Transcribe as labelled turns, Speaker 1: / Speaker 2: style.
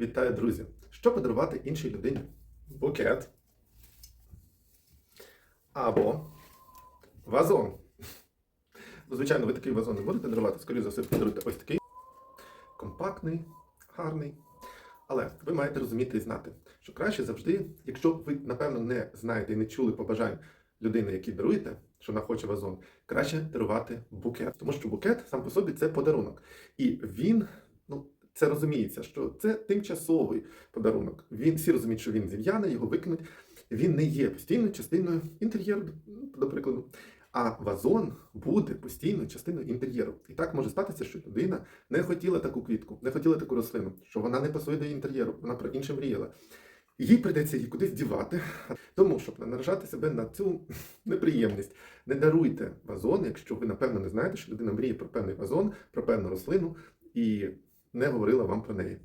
Speaker 1: Вітаю, друзі! Що подарувати іншій людині? Букет. Або вазон. Ну, звичайно, ви такий вазон не будете дарувати, скоріше за все, подаруйте ось такий. Компактний, гарний. Але ви маєте розуміти і знати, що краще завжди, якщо ви, напевно, не знаєте і не чули побажань людини, якій даруєте, що вона хоче вазон, краще дарувати букет. Тому що букет сам по собі це подарунок. І він, це розуміється, що це тимчасовий подарунок. Він всі розуміють, що він зів'яне, його викинуть. Він не є постійною частиною інтер'єру, до прикладу. А вазон буде постійною частиною інтер'єру. І так може статися, що людина не хотіла таку квітку, не хотіла таку рослину, що вона не пасує до інтер'єру, вона про інше мріяла. Їй прийдеться її кудись дівати. Тому, щоб не наражати себе на цю неприємність, не даруйте вазон, якщо ви напевно не знаєте, що людина мріє про певний вазон, про певну рослину і не говорила вам про неї.